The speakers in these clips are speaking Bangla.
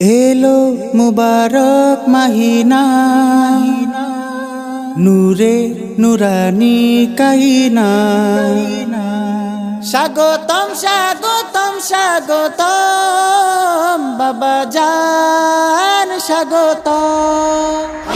এলো মুবারক মাহিনা নূরে নুরানি কাহিনা। স্বাগতম স্বাগতম স্বাগতম বাবা যান স্বাগতম।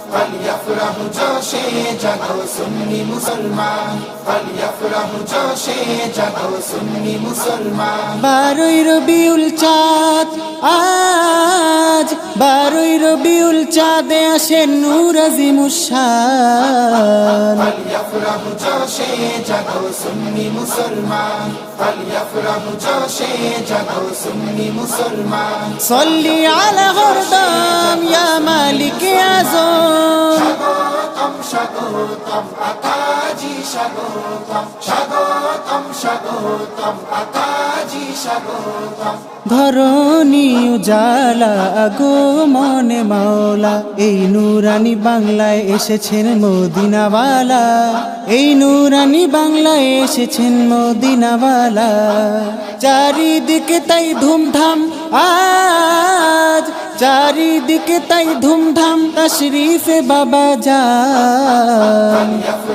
فليفرح জোশে জাগো সুন্নি মুসলমান فليفرح জোশে জাগো সুন্নি মুসলমান বারোই রবিউল চাঁদ আজ বারোই রবিউল চাঁদে আসে নূর আজিমুসান فليفرح জোশে জাগো সুন্নি মুসলমান فليفرح জোশে জাগো সুন্নি মুসলমান صلي على هردم يا مالك يا زون স্বাগতম স্বাগতম আকাজি স্বাগতম স্বাগতম স্বাগতম স্বাগতম ধরণী উজালা গো মনে মাওলা, এই নুরানি বাংলায় এসেছেন মদিনাওয়ালা। এই নুরানি বাংলায় এসেছেন মদিনাওয়ালা। চারিদিকে তাই ধুমধাম, আজ চারিদিকে তাই ধুমধাম, তশরিফে বাবা যান।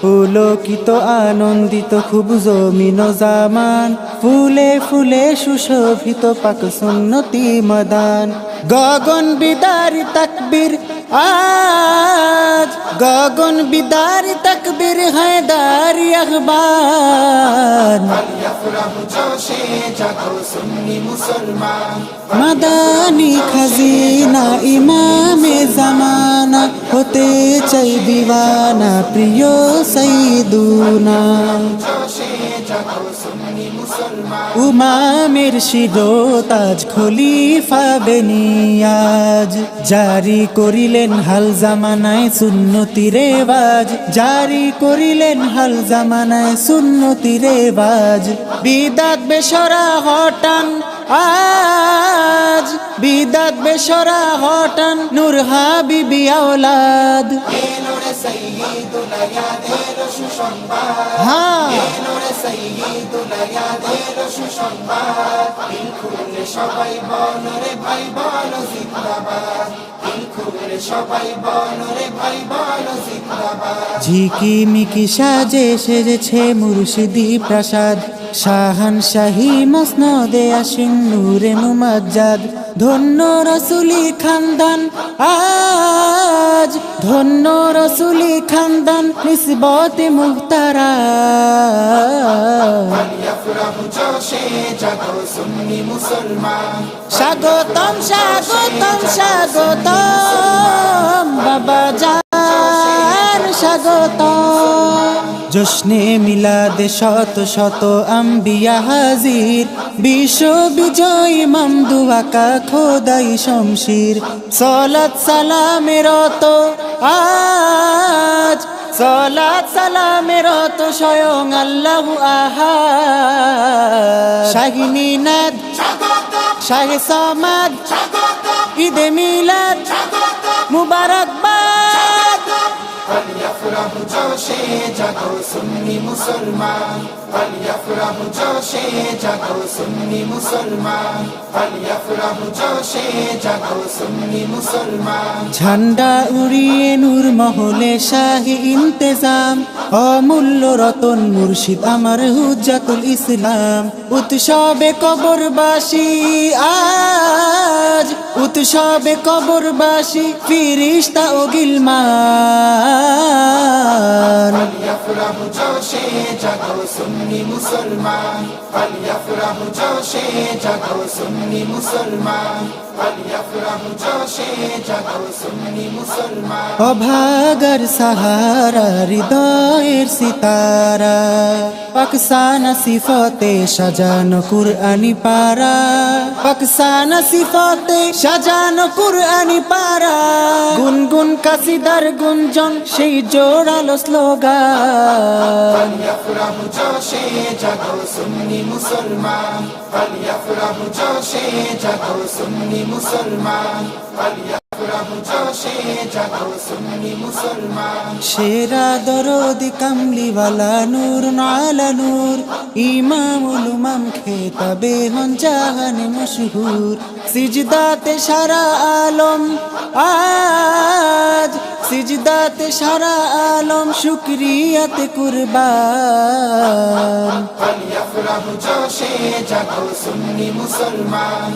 পুলকিত, আনন্দিত, খুব জমিন জামান। ফুলে ফুলে সুশোভিত, পাক সুন্নতি মদান। গগন বিদার তাকবির, আজ। গগন বিদার তাকবির হ্যাঁ দারি আখবার জোশে জাগো সুন্নি মুসলমান মাদানি খাজিনা ইমামে জামানা হতে চাই দিওয়ানা প্রিয় সৈদুনা উমামের শিরো তাজ খলিফা বেনিয়াজ, জারি করিলেন হাল জামানায় সুন্নতি রেওয়াজ, জারি করিলেন হাল জামানায় সুন্নতি রেওয়াজ। বিদাত বেসরা হটান আজ, বিদাত বেসরা হটান নূর হাবিবি আওলাদ। হ্যাঁ। সবাই বলো ভাই বলো জিন্দাবাদ। ঝিকি মিকি সাজে সেজেছে মুর্শিদি প্রাসাদ। শাহান শাহী মসনদে আসিন নূরে মুমাজ্জাদ। ধন্য রসুলি খানদান, আজ ধন্য রসুলি খানদান নিসবতে মুসলমান স্বাগতম স্বাগতম স্বাগতম, বাবা জান জশ্নে মিলাদে শত শত আম্বিয়া হাজির। বিশ্ব বিজয় ইমাম দুয়াকা খোদাই শমশির। সলাত সালামের তো আজ। সলাত সালামের তো স্বয়ং আল্লাহ আহা শাহিনী নাদ শাহে সমাদ, ঈদে মিলাদ, মুবারকবাদ। فليفرح جوشে জাগো সুন্নি মুসলমান فليفرح জোশে জাগো সুন্নি মুসলমান فليفرح জোশে জাগো সুন্নি মুসলমান ঝান্ডা উড়িয়ে নূর মহলে শাহী ইন্তেজাম অমূল্য রতন মুর্শিদ আমার হুজ্জাতুল ইসলাম উৎসবে কবরবাসী আজ উৎসবে কবরবাসী ফিরিস্তা ও গিলমান। মুসলমান। মুসলমান। অভাগর সাহারা হৃদয়ের সিতারা পাকসান সিফতে সজান কুর আনি পারা পাকসান সিফতে সজান কুর আনি পারা গুনগুন কাশিদার গুঞ্জন সেই জোরালো স্লোগান। মুসলমান শেরা দরদি দরদ কামলিওয়ালা নূর, নালা নূর, ইমামুল উমাম খেতাবে হন জাহানে মশহুর। সিজদাতে সারা আলম আজ সিজদাতে সারা আলম শুক্রিয়াতে কুরবান। মুসলমান।